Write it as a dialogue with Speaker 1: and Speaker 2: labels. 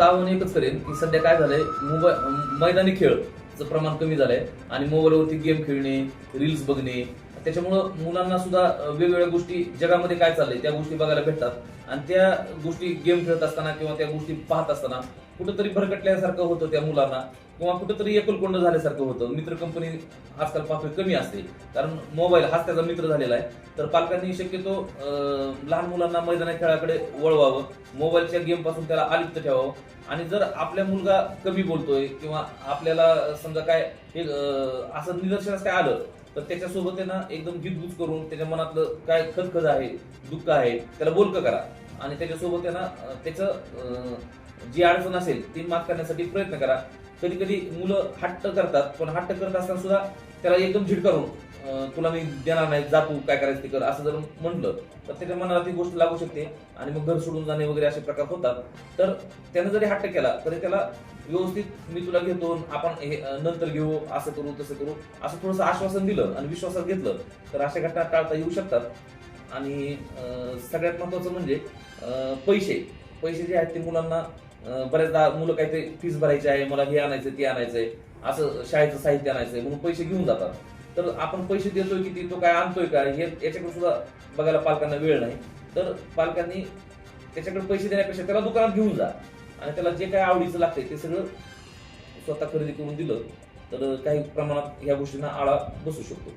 Speaker 1: फक्त आव्हान एकच करेन की सध्या काय झालंय मोबाईल मैदानी खेळचं प्रमाण कमी झालंय आणि मोबाईलवरती गेम खेळणे रील्स बघणे त्याच्यामुळं मुलांना सुद्धा वेगवेगळ्या गोष्टी जगामध्ये काय चाललंय त्या गोष्टी बघायला भेटतात. आणि त्या गोष्टी गेम खेळत असताना किंवा त्या गोष्टी पाहत असताना कुठंतरी भरकटल्यासारखं होतं त्या मुलांना. किंवा कुठंतरी एकलकोंड झाल्यासारखं होतं. मित्र कंपनी आजकाल पातळी कमी असते. कारण मोबाईल हाच त्याचा मित्र झालेला आहे. तर पालकांनी शक्यतो लहान मुलांना मैदानी खेळाकडे वळवावं. मोबाईलच्या गेमपासून त्याला अलिप्त ठेवावं. आणि जर आपल्या मुलगा कमी बोलतोय किंवा आपल्याला समजा काय हे असं निदर्शनास काय आलं तर त्याच्यासोबत आहे ना एकदम जितगुज करून त्याच्या मनातलं काय खदखद आहे दुःख आहे त्याला बोलकं करा. आणि त्याच्यासोबत त्यांना त्याचं जी अडचण असेल ती मात करण्यासाठी प्रयत्न करा. कधी कधी मुलं हट्ट करतात पण हट्ट करत असताना सुद्धा त्याला एकदम झिडकारून तुला मी देणार नाही जा तू काय करायचं ते कर असं जर म्हटलं तर त्याच्या मनाला ती गोष्ट लागू शकते. आणि मग घर सोडून जाणे वगैरे असे प्रकार होतात. तर त्यानं जरी हट्ट केला तरी त्याला व्यवस्थित मी तुला घेतो आपण हे नंतर घेऊ असं करू तसं करू असं थोडंसं आश्वासन दिलं आणि विश्वासात घेतलं तर अशा घटना टाळता येऊ शकतात. आणि सगळ्यात महत्वाचं म्हणजे पैसे. पैसे जे आहेत ते मुलांना बऱ्याचदा मुलं काहीतरी फीस भरायची आहे मला हे आणायचं ते आणायचंय. असं शाळेचं साहित्य आणायचंय म्हणून पैसे घेऊन जातात. तर आपण पैसे देतोय किती तो काय आणतोय का हे याच्याकडे सुद्धा बघायला पालकांना वेळ नाही. तर पालकांनी त्याच्याकडे पैसे देण्यापेक्षा त्याला दुकानात घेऊन जा. आणि त्याला जे काय आवडीचं लागतंय ते सगळं स्वतः खरेदी करून दिलं तर काही प्रमाणात ह्या गोष्टींना आळा बसू शकतो.